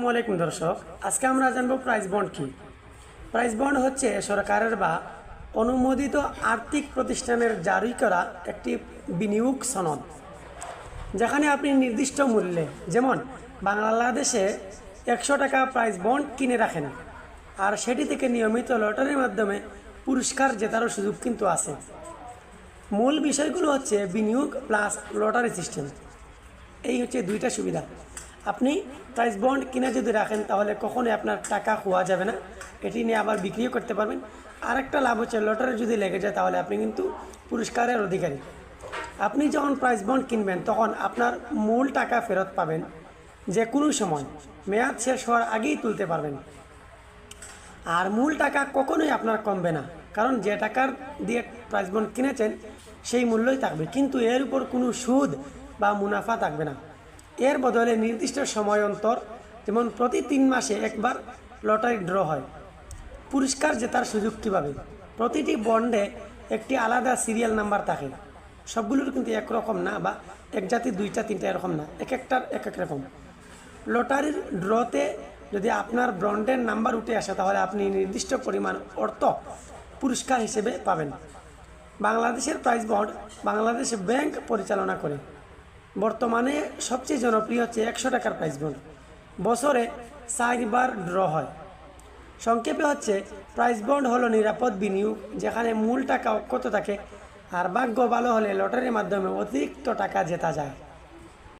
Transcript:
আসসালামু আলাইকুম দর্শক। আজকে আমরা জানব প্রাইস বন্ড কি। প্রাইস বন্ড হচ্ছে সরকারের বা অনুমোদিত আর্থিক প্রতিষ্ঠানের জারি করা একটি বিনিয়োগ সনদ, যেখানে আপনি নির্দিষ্ট মূল্যে, যেমন বাংলাদেশে একশো টাকা প্রাইস বন্ড কিনে রাখেন আর সেটি থেকে নিয়মিত লটারির মাধ্যমে পুরস্কার জেতারও সুযোগ কিন্তু আছে। মূল বিষয়গুলো হচ্ছে বিনিয়োগ প্লাস লটারি সিস্টেম এই হচ্ছে দুইটা সুবিধা। আপনি প্রাইস বন্ড কিনে যদি রাখেন, তাহলে কখনোই আপনার টাকা খোয়া যাবে না। এটি নিয়ে আবার বিক্রিও করতে পারবেন। আরেকটা লাভ হচ্ছে, লটারি যদি লেগে যায়, তাহলে আপনি কিন্তু পুরস্কারের অধিকারী। আপনি যখন প্রাইস বন্ড কিনবেন, তখন আপনার মূল টাকা ফেরত পাবেন যে কোনো সময়। মেয়াদ শেষ হওয়ার আগেই তুলতে পারবেন। আর মূল টাকা কখনোই আপনার কমবে না। কারণ যে টাকার দিয়ে প্রাইস বন্ড কিনেছেন, সেই মূল্যই থাকবে। কিন্তু এর উপর কোনো সুদ বা মুনাফা থাকবে না। এর বদলে নির্দিষ্ট সময় অন্তর, যেমন প্রতি তিন মাসে একবার লটারি ড্র হয়। পুরস্কার জেতার সুযোগ কীভাবে? প্রতিটি বন্ডে একটি আলাদা সিরিয়াল নাম্বার থাকে। সবগুলোর কিন্তু একরকম না বা এক জাতি, দুইটা, তিনটা এরকম না, এক একটার এক এক রকম। লটারির ড্রতে যদি আপনার ব্রন্ডের নাম্বার উঠে আসে, তাহলে আপনি নির্দিষ্ট পরিমাণ অর্থ পুরস্কার হিসেবে পাবেন। বাংলাদেশের প্রাইজ বন্ড বাংলাদেশ ব্যাংক পরিচালনা করে। বর্তমানে সবচেয়ে জনপ্রিয় হচ্ছে একশো টাকার প্রাইজ বন্ড বছরে চারবার ড্র হয়। সংক্ষেপে হচ্ছে প্রাইজ বন্ড হলো নিরাপদ বিনিয়োগ, যেখানে মূল টাকা অক্ষত থাকে, আর ভাগ্য ভালো হলে লটারির মাধ্যমে অতিরিক্ত টাকা জেতা যায়।